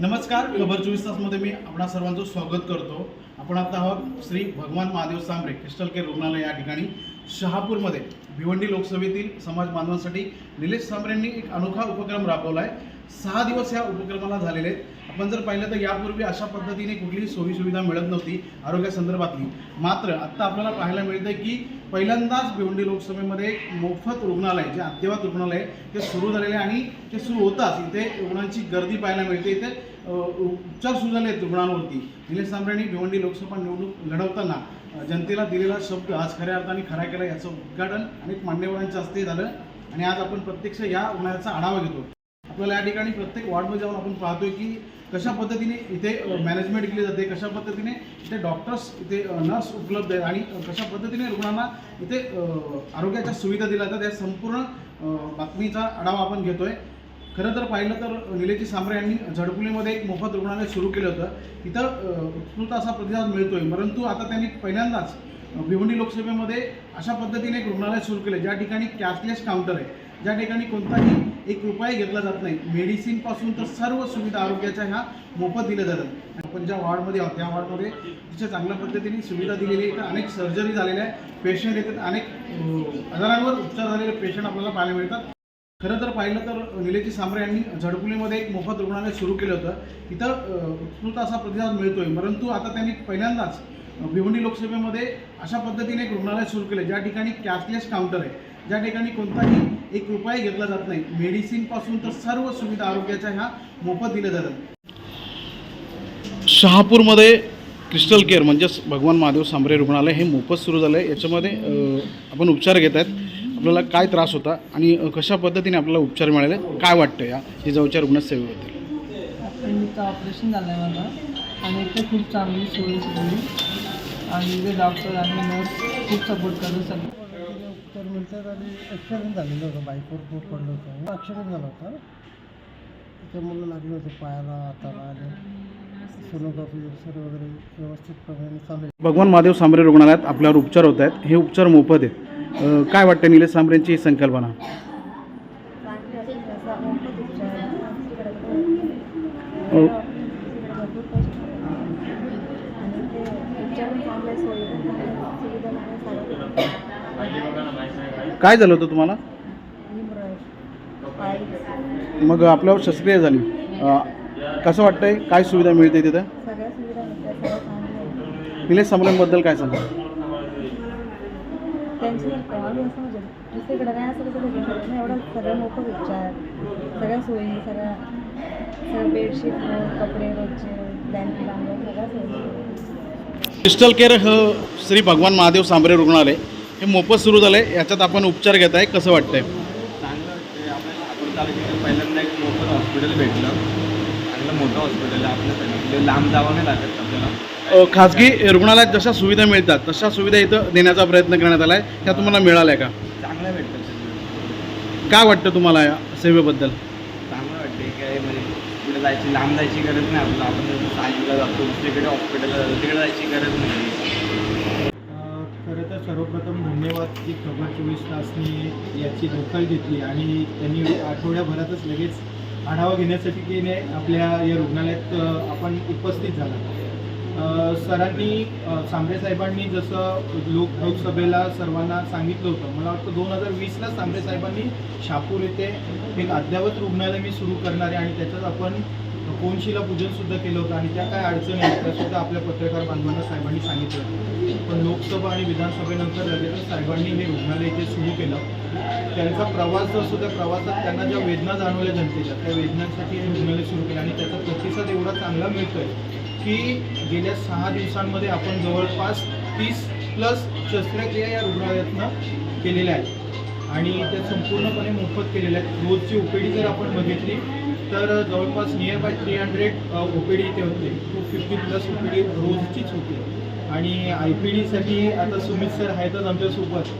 नमस्कार खबर चोवीस तासमध्ये मी आपणा सर्वांचं स्वागत करतो. आपण आता आहोत श्री भगवान महादेव सांबरे क्रिस्टल केअर रुग्णालय या ठिकाणी शहापूरमध्ये. भिवंडी लोकसभेतील समाज बांधवांसाठी निलेश सांबरेंनी एक अनोखा उपक्रम राबवला आहे सहा दिवस या उपक्रमाला झालेले आहेत. आपण जर पाहिलं तर यापूर्वी अशा पद्धतीने कुठलीही सोयीसुविधा मिळत नव्हती आरोग्यासंदर्भातली मात्र आत्ता आपल्याला पाहायला मिळतं की पहिल्यांदाच भिवंडी लोकसभेमध्ये एक मोफत रुग्णालय जे अद्ययावत रुग्णालय आहे, ते सुरू झालेले आहे आणि ते सुरू होताच. इथे रुग्णांची गर्दी पाहायला मिळते. इथे उपचार सुरू झाले आहेत रुग्णांवरती. निलेश सांबरेंनी भिवंडी लोकसभा निवडणूक लढवताना जनतेला दिलेला शब्द आज खऱ्या अर्थाने खरा केला याचं उद्घाटन अनेक मान्यवरांच्या हस्ते झालं. आणि आज आपण प्रत्यक्ष या उन्हाळ्याचा आढावा घेतो. आपल्याला या ठिकाणी प्रत्येक वॉर्डमध्ये जाऊन आपण पाहतोय की कशा पद्धतीने इथे मॅनेजमेंट केली जाते कशा पद्धतीने इथे डॉक्टर्स इथे नर्स उपलब्ध आहेत आणि कशा पद्धतीने रुग्णांना इथे आरोग्याच्या सुविधा दिल्या जातात या संपूर्ण बातमीचा आढावा आपण घेतोय. खरं तर पाहिलं तर निलेजी सांबरे यांनी झडपुलीमध्ये एक मोफत रुग्णालय सुरू केलं होतं. इथं उत्स्फूर्त असा प्रतिसाद मिळतोय. परंतु आता त्यांनी पहिल्यांदाच भिवंडी लोकसभेमध्ये अशा पद्धतीने एक रुग्णालय सुरू केलं ज्या ठिकाणी कॅशलेस काउंटर आहे. ज्या ठिकाणी कोणताही एक रुपया घेतला जात नाही. मेडिसिनपासून तर सर्व सुविधा आरोग्याच्या ह्या मोफत दिल्या जातात. आपण ज्या वॉर्डमध्ये आहोत त्या वॉर्डमध्ये तिथे चांगल्या पद्धतीने सुविधा दिलेली आहे. तर अनेक सर्जरी झालेल्या आहे पेशंट येतात. अनेक आजारांवर उपचार झालेले पेशंट आपल्याला पाहायला मिळतात. खरं तर पाहिलं तर निलेजी सांबरे यांनी झडपुलीमध्ये एक मोफत रुग्णालय सुरू केलं होतं. तिथं उत्स्फूर्त असा प्रतिसाद मिळतोय. परंतु आता त्यांनी पहिल्यांदाच भिवंडी लोकसभेमध्ये अशा पद्धतीने एक रुग्णालय सुरू केलं ज्या ठिकाणी कॅशलेस काउंटर आहे. ज्या ठिकाणी कोणताही एक रुपया घेतला जात नाही. मेडिसिनपासून तर सर्व सुविधा आरोग्याच्या ह्या मोफत दिल्या जातात. शहापूरमध्ये क्रिस्टल केअर म्हणजेच भगवान महादेव सांबरे रुग्णालय हे मोफत सुरू झालं आहे याच्यामध्ये आपण उपचार घेत आहेत. आपल्याला काय त्रास होता आणि कशा पद्धतीने आपल्याला उपचार मिळाले? काय वाटतं या जिजाऊच्या रुग्णसेवेबद्दल ऑपरेशन झालं आहे माझं आणि इथे खूप चांगली सोय सुचली आणि डॉक्टर आणि नर्स खूप सपोर्ट करत सगळे. उपचार मिळतात आणि ॲक्सिडेंट झालेलं होतं. बाईकवर खूप पडलं होतं. ॲक्सिडेंट झाला होता. त्याच्यामुळं लागलं होतं पायाला हाताला आणि सोनोग्राफी एक्सरे वगैरे व्यवस्थितप्रमाणे चालू आहे. भगवान महादेव सांबरे रुग्णालयात आपल्यावर उपचार होत आहेत. हे उपचार मोफत आहेत. अ, काय वाटतं निलेश सांबरेंची ही संकल्पना? अ, काय झालं होतं तुम्हाला? मग आपल्यावर शस्त्रक्रिया झाली. अ, कसं वाटतंय? काय सुविधा मिळते तिथं? सगळ्या सुविधा चांगल्या. निलेश सांबरेंबद्दल काय सांगा त्यांची आम्ही असं म्हणजे दुसरीकडे काय असं कसं भेटू शकत नाही. एवढं सगळं मोठं उपचार सगळ्या सोयी सगळ्या सगळं बेडशीट कपडे रोजचे ब्लँकेट बांधून सगळ्या सोयी. क्रिस्टल केअर ह श्री भगवान महादेव सांबरे रुग्णालय. हे मोफत सुरू झालं आहे याच्यात आपण उपचार घेत आहे कसं वाटतंय? चांगलं वाटतं आपल्याला आपण तालुक्यात पहिल्यांदा एक मोठं हॉस्पिटल भेटलं. चांगलं मोठं हॉस्पिटल आहे आपल्यासाठी म्हणजे लांब जावं नाही लागत आपल्याला. अ, खाजगी रुग्णालयात जशा सुविधा मिळतात तशा सुविधा इथं देण्याचा प्रयत्न करण्यात आला आहे त्या तुम्हाला मिळाल्या का? चांगलं भेटतं सगळं. काय वाटतं तुम्हाला या सेवेबद्दल? चांगलं वाटतं काय म्हणजे कुठे जायची लांब जायची गरज नाही आपल्याला. आपण जसं सांगलीला जातो दुसरीकडे हॉस्पिटलला जातो तिकडे जायची गरज नाही. तर सर्वप्रथम धन्यवाद की खबर चोवीस तासनी याची दखल घेतली आणि त्यांनी आठवड्याभरातच लगेच आढावा घेण्यासाठी तिने आपल्या या रुग्णालयात आपण उपस्थित झाला. सरांनी सांबरे साहेबांनी जसं लोक लोकसभेला सर्वांना सांगितलं होतं मला वाटतं दोन हजार वीसला सांबरे साहेबांनी शापूर येथे एक अद्ययावत रुग्णालय मी सुरू करणार आहे आणि त्याच्यात आपण कोणशीला पूजन सुद्धा केलं होतं आणि त्या काय अडचणी आहेत त्या सुद्धा आपल्या पत्रकार बांधवांना साहेबांनी सांगितलं पण लोकसभा आणि विधानसभेनंतर लगेचच साहेबांनी हे रुग्णालय इथे सुरू केलं. त्यांचा प्रवास जो असतो त्या प्रवासात त्यांना ज्या वेदना जाणवल्या जनतेच्या त्या वेदनांसाठी हे रुग्णालय सुरू केलं. आणि त्याचा प्रतिसाद एवढा चांगला मिळतोय की गेल्या सहा दिवसांमध्ये आपण जवळपास तीस प्लस शस्त्रक्रिया या रुग्णालयातनं केलेल्या आहेत. आणि त्या संपूर्णपणे मोफत केलेल्या आहेत. रोजची ओपीडी जर आपण बघितली तर जवळपास near by three hundred O P इथे होते. Two fifty plus O P D रोजचीच होती. आणि आय पी डीसाठी आता सुमित सर आहेतच आमच्यासोबत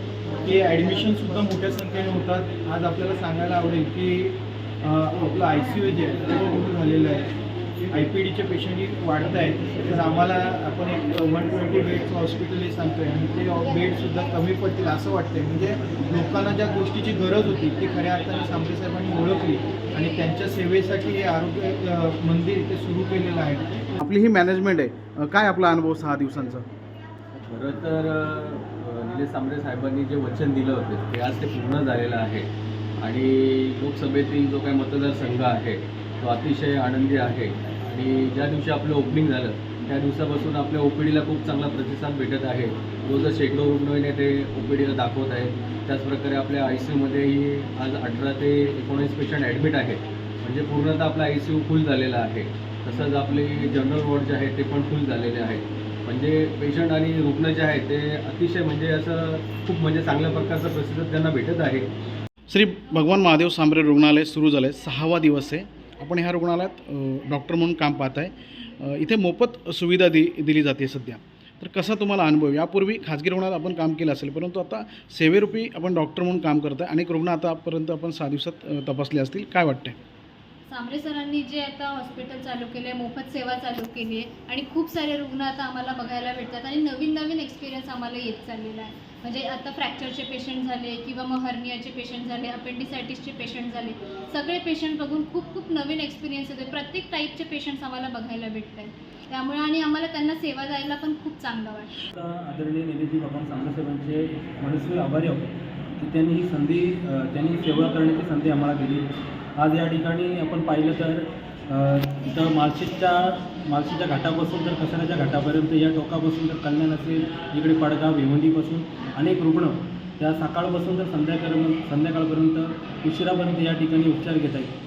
की ॲडमिशनसुद्धा मोठ्या संख्येने होतात. आज आपल्याला सांगायला आवडेल की आपलं आय सी यू जे आहे ते झालेलं आहे? आय पी डीचे पेशंट वाढत आहेत. तर आम्हाला आपण एक वन ट्वेंटी बेडचं हॉस्पिटल हे सांगतो आहे आणि ते बेडसुद्धा कमी पडतील असं वाटतंय. म्हणजे लोकांना ज्या गोष्टीची गरज होती ती खऱ्या अर्थाने सांबरे साहेबांनी ओळखली आणि त्यांच्या सेवेसाठी हे आरोग्य मंदिर इथे सुरू केलेलं आहे. आपली ही मॅनेजमेंट आहे. काय आपला अनुभव सहा दिवसांचा? खरं तर निलेश सांबरे साहेबांनी जे वचन दिलं होतं ते आज ते पूर्ण झालेलं आहे. आणि लोकसभेतील जो काही मतदारसंघ आहे तो अतिशय आनंदी आहे. आणि ज्या दिवशी आपलं ओपनिंग झालं त्या दिवसापासून आपल्या ओ पी डीला खूप चांगला प्रतिसाद भेटत आहे. रोजच शेकडो रुग्ण ते ओ पी डीला दाखवत आहेत. त्याचप्रकारे आपल्या आय सी यूमध्येही आज अठरा ते एकोणीस पेशंट ॲडमिट आहेत. म्हणजे पूर्णतः आपला आय सी यू फुल झालेला आहे. तसंच आपले जनरल वॉर्ड जे आहे ते पण फुल झालेले आहेत. म्हणजे पेशंट आणि रुग्ण जे आहेत ते अतिशय म्हणजे असं खूप म्हणजे चांगल्या प्रकारचा प्रतिसाद त्यांना भेटत आहे. श्री भगवान महादेव सांबरे रुग्णालय सुरू झालं. आहे सहावा दिवस आहे. आपण ह्या रुग्णालयात डॉक्टर म्हणून काम पाहत आहे इथे मोफत सुविधा दि दिली जाते सध्या. तर कसा तुम्हाला अनुभव? यापूर्वी खाजगी रुग्णालयात आपण काम केलं असेल परंतु आता सेवेरूपी आपण डॉक्टर म्हणून काम करत आहे अनेक रुग्ण आतापर्यंत आपण सहा दिवसात तपासले असतील. काय वाटतंय? सांबरे सरांनी जे आता हॉस्पिटल चालू केले आहे मोफत सेवा चालू केली आहे आणि खूप सारे रुग्ण आता आम्हाला बघायला भेटतात आणि नवीन नवीन एक्सपिरियन्स आम्हाला येत चाललेला आहे. म्हणजे आता फ्रॅक्चरचे पेशंट झाले किंवा मग हर्नियाचे पेशंट झाले अपेंडिसायटिसचे पेशंट झाले सगळे पेशंट बघून खूप खूप नवीन एक्सपिरियन्स येते प्रत्येक टाईपचे पेशंट्स आम्हाला बघायला भेटत आहेत त्यामुळे आणि आम्हाला त्यांना सेवा द्यायला पण खूप चांगलं वाटतं. आदरणीय निधीजी बाबा सांबरे मनस्वी आभारी आहोत की त्यांनी ही संधी त्यांनी सेवा करण्याची संधी आम्हाला दिली. आज या ठिकाणी आपण पाहिलं तर इथं मालशेजच्या मालशेजच्या घाटापासून तर कसाऱ्याच्या घाटापर्यंत या टोकापासून तर कल्याण असेल इकडे पडगाव भिवंडीपासून अनेक रुग्ण त्या सकाळपासून तर संध्याकाळ संध्याकाळपर्यंत उशिरापर्यंत या ठिकाणी उपचार घेत आहेत.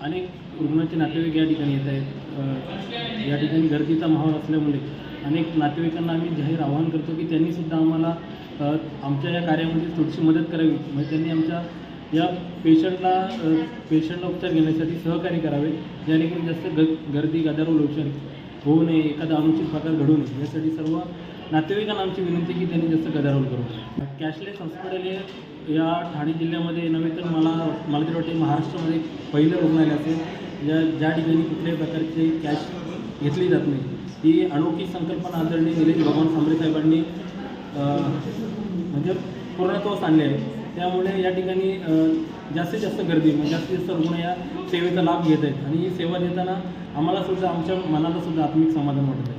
अनेक रुग्णाचे नातेवाईक या ठिकाणी येत आहेत. या ठिकाणी गर्दीचा माहोल असल्यामुळे अनेक नातेवाईकांना आम्ही जाहीर आवाहन करतो की त्यांनीसुद्धा आम्हाला आमच्या या कार्यामध्ये थोडीशी मदत करावी. म्हणजे त्यांनी आमच्या या पेशंटला पेशंटला उपचार घेण्यासाठी सहकार्य करावे. जेणेकरून जास्त ग गर्दी गदारोळ होऊ होऊ नये एखादा अनुचित प्रकार घडू नये. यासाठी सर्व नातेवाईकांना आमची विनंती की त्यांनी जास्त गदारोळ करू. कॅशलेस हॉस्पिटल हे या ठाणे जिल्ह्यामध्ये नव्हे तर मला मला तरी वाटते महाराष्ट्रामध्ये पहिलं रुग्णालय असेल. ज्या ज्या ठिकाणी कुठल्याही प्रकारचे कॅश घेतली जात नाही. ही अनोखी संकल्पना आदरणीय निलेश भगवान सांबरे साहेबांनी म्हणजे पूर्णत्वास आणले आहे. त्यामुळे या ठिकाणी जास्तीत जास्त गर्दी म्हणजे जास्तीत जास्त रुग्ण या सेवेचा लाभ घेत आहेत. आणि ही सेवा देताना आम्हाला सुद्धा आमच्या मनाला सुद्धा आत्मिक समाधान वाटत आहे.